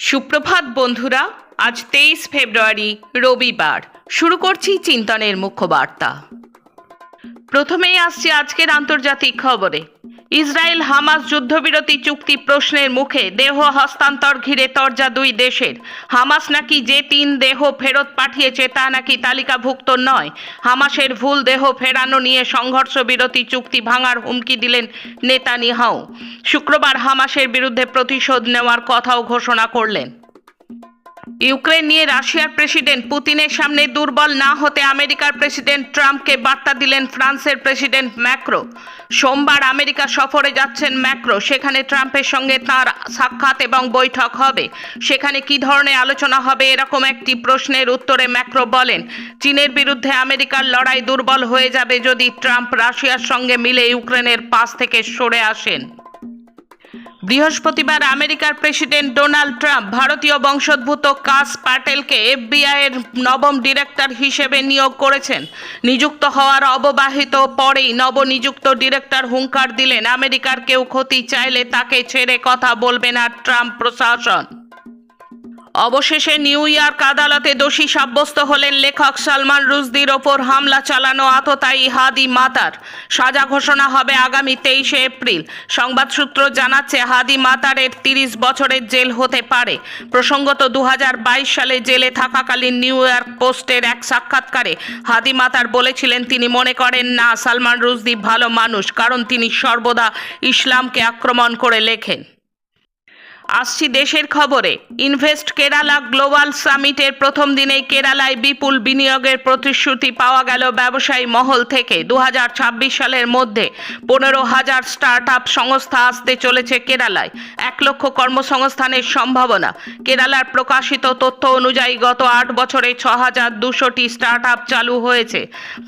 সুপ্রভাত বন্ধুরা, আজ তেইশ ফেব্রুয়ারি, রবিবার। শুরু করছি চিন্তনের মুখ্য বার্তা। প্রথমেই আসছি আজকের আন্তর্জাতিক খবরে। ইসরায়েল হামাস যুদ্ধবিরতি চুক্তি প্রশ্নের মুখে দেহ হস্তান্তর ঘিরে তরজা দুই দেশের। হামাস নাকি যে তিন দেহ ফেরত পাঠিয়েছে তা নাকি তালিকাভুক্ত নয়। হামাসের ভুল দেহ ফেরানো নিয়ে সংঘর্ষ বিরতি চুক্তি ভাঙার হুমকি দিলেন নেতানিয়াহু। শুক্রবার হামাসের বিরুদ্ধে প্রতিশোধ নেওয়ার কথাও ঘোষণা করলেন। ইউক্রেন নিয়ে রাশিয়ার প্রেসিডেন্ট পুতিনের সামনে দুর্বল না হতে আমেরিকার প্রেসিডেন্ট ট্রাম্পকে বার্তা দিলেন ফ্রান্সের প্রেসিডেন্ট ম্যাক্রো। সোমবার আমেরিকা সফরে যাচ্ছেন ম্যাক্রো, সেখানে ট্রাম্পের সঙ্গে তার সাক্ষাৎ এবং বৈঠক হবে। সেখানে কি ধরনের আলোচনা হবে এরকম একটি প্রশ্নের উত্তরে ম্যাক্রো বলেন, চীনের বিরুদ্ধে আমেরিকার লড়াই দুর্বল হয়ে যাবে যদি ট্রাম্প রাশিয়ার সঙ্গে মিলে ইউক্রেনের পাশ থেকে সরে আসেন। বৃহস্পতিবার আমেরিকার প্রেসিডেন্ট ডোনাল্ড ট্রাম্প ভারতীয় বংশোদ্ভূত কাস প্যাটেলকে এফবিআই এর নবম ডিরেক্টর হিসেবে নিয়োগ করেছেন। নিযুক্ত হওয়ার অববাহিত পরেই নবনিযুক্ত ডিরেক্টর হুঙ্কার দিলেন, আমেরিকার কেউ ক্ষতি চাইলে তাকে ছেড়ে কথা বলবে না ট্রাম্প প্রশাসন। অবশেষে নিউ ইয়র্ক আদালতে দোষী সাব্যস্ত হলেন লেখক সালমান রুশদির ওপর হামলা চালানো আততায়ী হাদি মাতার। সাজা ঘোষণা হবে আগামী তেইশে এপ্রিল। সংবাদ সূত্র জানাচ্ছে, হাদি মাতারের তিরিশ বছরের জেল হতে পারে। প্রসঙ্গত দু হাজার বাইশ সালে জেলে থাকাকালীন নিউ ইয়র্ক পোস্টের এক সাক্ষাৎকারে হাদি মাতার বলেছিলেন, তিনি মনে করেন, না, সালমান রুশদি ভালো মানুষ, কারণ তিনি সর্বদা ইসলামকে আক্রমণ করে লেখেন। আসছি দেশের খবরে। ইনভেস্ট কেরালা গ্লোবাল সামিটের প্রথম দিনেই কেরালায় বিপুল বিনিয়োগের প্রতিশ্রুতি পাওয়া গেল ব্যবসায়ী মহল থেকে। দু হাজার ছাব্বিশ সালের মধ্যে পনেরো হাজার স্টার্ট আপ সংস্থা আসতে চলেছে কেরালায়। এক লক্ষ কর্মসংস্থানের সম্ভাবনা। কেরালার প্রকাশিত তথ্য অনুযায়ী গত আট বছরে ছ হাজার দুশোটি স্টার্ট আপ চালু হয়েছে।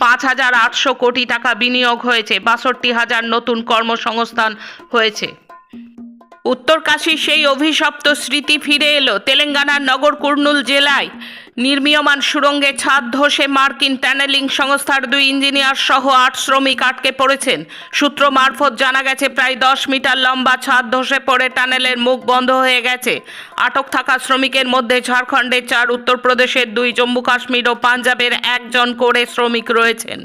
পাঁচ হাজার আটশো কোটি টাকা বিনিয়োগ হয়েছে। বাষট্টি হাজার নতুন কর্মসংস্থান হয়েছে। উত্তরকাশীর সেই অভিশপ্ত স্মৃতি ফিরে এলো তেলেঙ্গানার নগর কুর্নুল জেলায়। নির্মীয়মান সুড়ঙ্গে ছাদ ধসে মার্কিন ট্যানেলিং সংস্থার দুই ইঞ্জিনিয়ার সহ আট শ্রমিক আটকে পড়েছেন। সূত্র মারফত জানা গেছে, প্রায় দশ মিটার লম্বা ছাদ ধসে পড়ে টানেলের মুখ বন্ধ হয়ে গেছে। আটক থাকা শ্রমিকের মধ্যে ঝাড়খণ্ডের চার, উত্তরপ্রদেশের দুই, জম্মু কাশ্মীর ও পাঞ্জাবের একজন করে শ্রমিক রয়েছেন।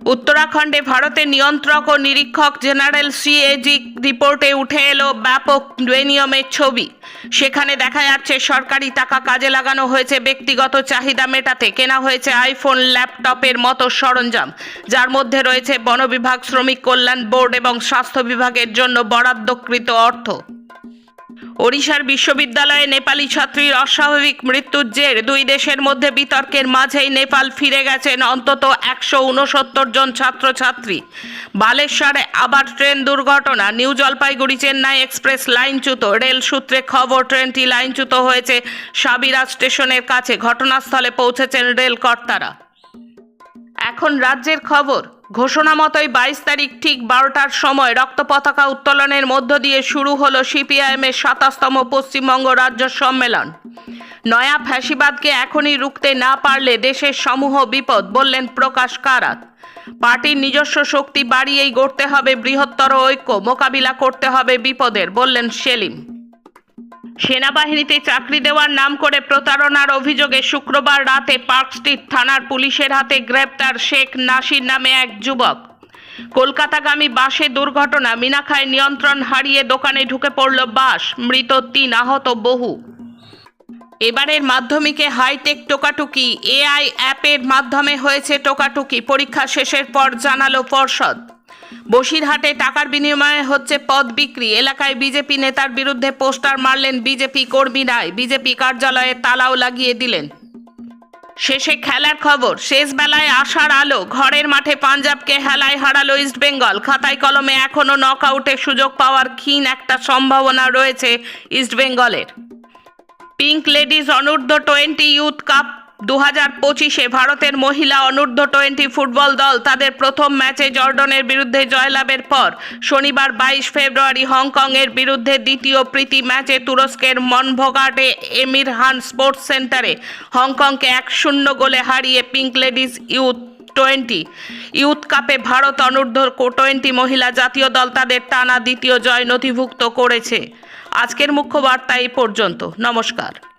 উত্তরাখণ্ডে ভারতের নিয়ন্ত্রক ও নিরীক্ষক জেনারেল সিএজি রিপোর্টে উঠে এলো ব্যাপক বেনিয়মের ছবি। সেখানে দেখা যাচ্ছে সরকারি টাকা কাজে লাগানো হয়েছে, ব্যক্তিগত চাহিদা মেটাতে কেনা হয়েছে আইফোন, ল্যাপটপের মতো সরঞ্জাম। যার মধ্যে রয়েছে বনবিভাগ, শ্রমিক কল্যাণ বোর্ড এবং স্বাস্থ্য বিভাগের জন্য বরাদ্দকৃত অর্থ। ওড়িশার বিশ্ববিদ্যালয়ে নেপালি ছাত্রীর অস্বাভাবিক মৃত্যুর জের। দুই দেশের মধ্যে বিতর্কের মাঝেই নেপাল ফিরে গেছেন অন্তত একশো উনসত্তর জন ছাত্রছাত্রী। বালেশ্বরে আবার ট্রেন দুর্ঘটনা। নিউ জলপাইগুড়ি চেন্নাই এক্সপ্রেস লাইনচ্যুত। রেল সূত্রে খবর, ট্রেনটি লাইনচ্যুত হয়েছে সাবিরা স্টেশনের কাছে। ঘটনাস্থলে পৌঁছেছেন রেল কর্তারা এখন রাজ্যের খবর। ঘোষণা মতোই বাইশ তারিখ ঠিক বারোটার সময় রক্ত পতাকা উত্তোলনের মধ্য দিয়ে শুরু হলো সিপিআইএমের সাতাশতম পশ্চিমবঙ্গ রাজ্য সম্মেলন। নয়া ফ্যাসিবাদকে এখনই রুখতে না পারলে দেশের সমূহ বিপদ, বললেন প্রকাশ কারাত। পার্টির নিজস্ব শক্তি বাড়িয়েই গড়তে হবে বৃহত্তর ঐক্য, মোকাবিলা করতে হবে বিপদের, বললেন সেলিম। সেনাবাহিনীতে চাকরি দেওয়ার নাম করে প্রতারণার অভিযোগে শুক্রবার রাতে পার্ক স্ট্রিট থানার পুলিশের হাতে গ্রেপ্তার শেখ নাসির নামে এক যুবক। কলকাতাগামী বাসে দুর্ঘটনা মিনাখায় নিয়ন্ত্রণ হারিয়ে দোকানে ঢুকে পড়ল বাস, মৃত তিন আহত বহু। এবারের মাধ্যমিকে হাইটেক টোকাটুকি, এআই অ্যাপের মাধ্যমে হয়েছে টোকাটুকি, পরীক্ষা শেষের পর জানালো পর্ষদ। বসিরহাটে টাকার বিনিময়ে হচ্ছে পদ বিক্রি। এলাকায় বিজেপি নেতার বিরুদ্ধে পোস্টার মারলেন বিজেপি কর্মীরাই বিজেপি কার্যালয়ে তালাও লাগিয়ে দিলেন। শেষে খেলার খবর, শেষ বেলায় আসার আলো, ঘরের মাঠে পাঞ্জাবকে হেলায় হারালো ইস্টবেঙ্গল খাতায় কলমে এখনও নকআউটের সুযোগ পাওয়ার ক্ষীণ একটা সম্ভাবনা রয়েছে ইস্টবেঙ্গলের পিঙ্ক লেডিজ অনূর্ধ্ব টোয়েন্টি ইউথ কাপ দু হাজার পঁচিশে ভারতের মহিলা অনূর্ধ্ব টোয়েন্টি ফুটবল দল তাদের প্রথম ম্যাচে জর্ডনের বিরুদ্ধে জয়লাভের পর শনিবার বাইশ ফেব্রুয়ারি হংকংয়ের বিরুদ্ধে দ্বিতীয় প্রীতি ম্যাচে তুরস্কের মনভোগাটে এমির হান স্পোর্টস সেন্টারে হংকংকে এক শূন্য গোলে হারিয়ে pink ladies youth twenty. Youth কাপে ভারত অনূর্ধ্ব টোয়েন্টি মহিলা জাতীয় দল তাদের টানা দ্বিতীয় জয় নথিভুক্ত করেছে। আজকের মুখ্য বার্তা এই পর্যন্ত। নমস্কার।